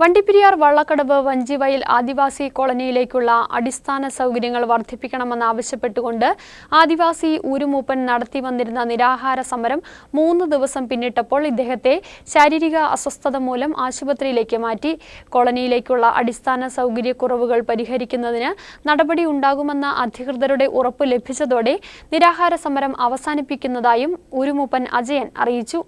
വണ്ടിപ്പെരിയാർ വള്ളക്കടവ് വഞ്ചിവയൽ ആദിവാസി കോളനിയിലേക്കുള്ള അടിസ്ഥാന സൗകര്യങ്ങൾ വർദ്ധിപ്പിക്കണമെന്നാവശ്യപ്പെട്ടുകൊണ്ട് ആദിവാസി ഊരുമൂപ്പൻ നടത്തി വന്നിരുന്ന നിരാഹാര സമരം മൂന്ന് ദിവസം പിന്നിട്ടപ്പോൾ ഇദ്ദേഹത്തെ ശാരീരിക അസ്വസ്ഥത മൂലം ആശുപത്രിയിലേക്ക് മാറ്റി. കോളനിയിലേക്കുള്ള അടിസ്ഥാന സൗകര്യക്കുറവുകൾ പരിഹരിക്കുന്നതിന് നടപടി ഉണ്ടാകുമെന്ന അധികൃതരുടെ ഉറപ്പ് ലഭിച്ചതോടെ നിരാഹാര സമരം അവസാനിപ്പിക്കുന്നതായും ഊരുമൂപ്പൻ അജയൻ അറിയിച്ചു.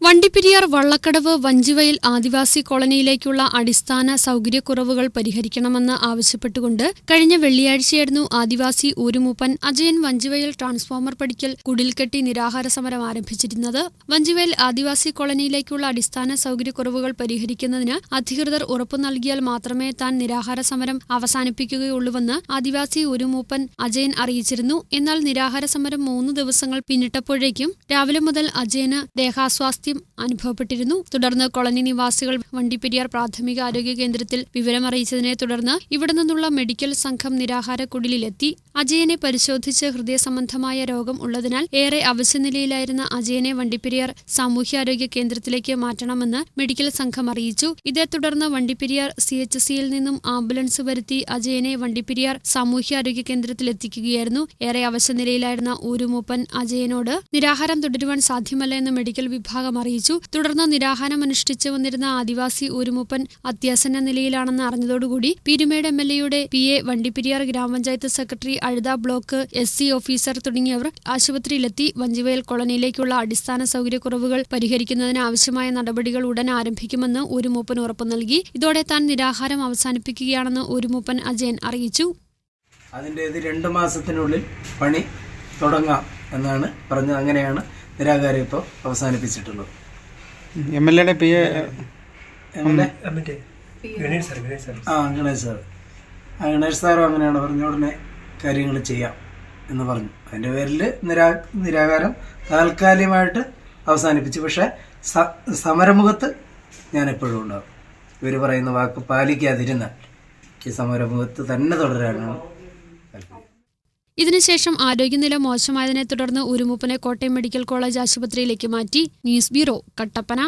വണ്ടിപ്പെരിയാർ വള്ളക്കടവ് വഞ്ചിവയൽ ആദിവാസി കോളനിയിലേക്കുള്ള അടിസ്ഥാന സൗകര്യക്കുറവുകൾ പരിഹരിക്കണമെന്ന് ആവശ്യപ്പെട്ടുകൊണ്ട് കഴിഞ്ഞ വെള്ളിയാഴ്ചയായിരുന്നു ആദിവാസി ഊരുമൂപ്പൻ അജയൻ വഞ്ചിവയൽ ട്രാൻസ്ഫോമർ പടിക്കൽ കുടിൽക്കെട്ടി നിരാഹാര സമരം ആരംഭിച്ചിരുന്നത്. വഞ്ചിവയൽ ആദിവാസി കോളനിയിലേക്കുള്ള അടിസ്ഥാന സൗകര്യക്കുറവുകൾ പരിഹരിക്കുന്നതിന് അധികൃതർ ഉറപ്പു നൽകിയാൽ മാത്രമേ താൻ നിരാഹാര സമരം അവസാനിപ്പിക്കുകയുള്ളൂവെന്ന് ആദിവാസി ഊരുമൂപ്പൻ അജയൻ അറിയിച്ചിരുന്നു. എന്നാൽ നിരാഹാര സമരം മൂന്ന് ദിവസങ്ങൾ പിന്നിട്ടപ്പോഴേക്കും രാവിലെ മുതൽ അജയന് ദേഹാസ്വാസ്ഥ്യം അനുഭവപ്പെട്ടിരുന്നു. തുടർന്ന് കോളനി നിവാസികൾ വണ്ടിപ്പെരിയാർ പ്രാഥമിക ആരോഗ്യ കേന്ദ്രത്തിൽ വിവരമറിയിച്ചതിനെ തുടർന്ന് ഇവിടെ നിന്നുള്ള മെഡിക്കൽ സംഘം നിരാഹാര കുടിലെത്തി അജയനെ പരിശോധിച്ച് ഹൃദയ സംബന്ധമായ രോഗം ഉള്ളതിനാൽ ഏറെ അവശനിലയിലായിരുന്ന അജയനെ വണ്ടിപ്പെരിയാർ സാമൂഹ്യാരോഗ്യ കേന്ദ്രത്തിലേക്ക് മാറ്റണമെന്ന് മെഡിക്കൽ സംഘം അറിയിച്ചു. ഇതേ തുടർന്ന് വണ്ടിപ്പെരിയാർ സി എച്ച് സിയിൽ നിന്നും ആംബുലൻസ് വരുത്തി അജയനെ വണ്ടിപ്പെരിയാർ സാമൂഹ്യാരോഗ്യ കേന്ദ്രത്തിൽ എത്തിക്കുകയായിരുന്നു. ഏറെ അവശനിലയിലായിരുന്ന ഊരുമൂപ്പൻ അജയനോട് നിരാഹാരം തുടരുവാൻ സാധ്യമല്ല എന്ന് മെഡിക്കൽ വിഭാഗം അറിയിച്ചു. തുടർന്ന് നിരാഹാരം അനുഷ്ഠിച്ചു വന്നിരുന്ന ആദിവാസി ഊരുമൂപ്പൻ അത്യാസന്ന നിലയിലാണെന്ന് അറിഞ്ഞതോടുകൂടി പീരുമേട് എം എൽ എയുടെ പി എ വണ്ടിപ്പെരിയാർ ഗ്രാമപഞ്ചായത്ത് secretary Azhutha block S C officer തുടങ്ങിയവർ ആശുപത്രിയിലെത്തി വഞ്ചിവയൽ കോളനിയിലേക്കുള്ള അടിസ്ഥാന സൗകര്യക്കുറവുകൾ പരിഹരിക്കുന്നതിന് ആവശ്യമായ നടപടികൾ ഉടൻ ആരംഭിക്കുമെന്ന് ഊരുമൂപ്പൻ ഉറപ്പു നൽകി. ഇതോടെ താൻ നിരാഹാരം അവസാനിപ്പിക്കുകയാണെന്ന് ഊരുമൂപ്പൻ അജയൻ അറിയിച്ചു. അതിന്റെ ഇത് രണ്ട് മാസത്തിനുള്ളിൽ പണി തുടങ്ങാം എന്നാണ് പറഞ്ഞത്. അങ്ങനെയാണ് നിരാകാരം ഇപ്പോൾ അവസാനിപ്പിച്ചിട്ടുള്ളത് എം എൽ എയുടെ പി എ ആ ഗണേഷ് സാർ ആ ഗണേഷ് സാറും അങ്ങനെയാണ് പറഞ്ഞ ഉടനെ കാര്യങ്ങൾ ചെയ്യാം എന്ന് പറഞ്ഞു. അതിന്റെ പേരിൽ നിരാ നിരാകാരം താൽക്കാലികമായിട്ട് അവസാനിപ്പിച്ചു. പക്ഷേ സ സമരമുഖത്ത് ഞാൻ എപ്പോഴും ഉണ്ടാവും. ഇവർ പറയുന്ന വാക്ക് പാലിക്കാതിരുന്നാൽ ഈ സമരമുഖത്ത് തന്നെ തുടരാനാണ് ഇതിനുശേഷം ആരോഗ്യനില മോശമായതിനെ തുടർന്ന് ഉരുമുപ്പനെ കോട്ടയം മെഡിക്കൽ കോളേജ് ആശുപത്രിയിലേക്ക് മാറ്റി ന്യൂസ് ബ്യൂറോ കട്ടപ്പന.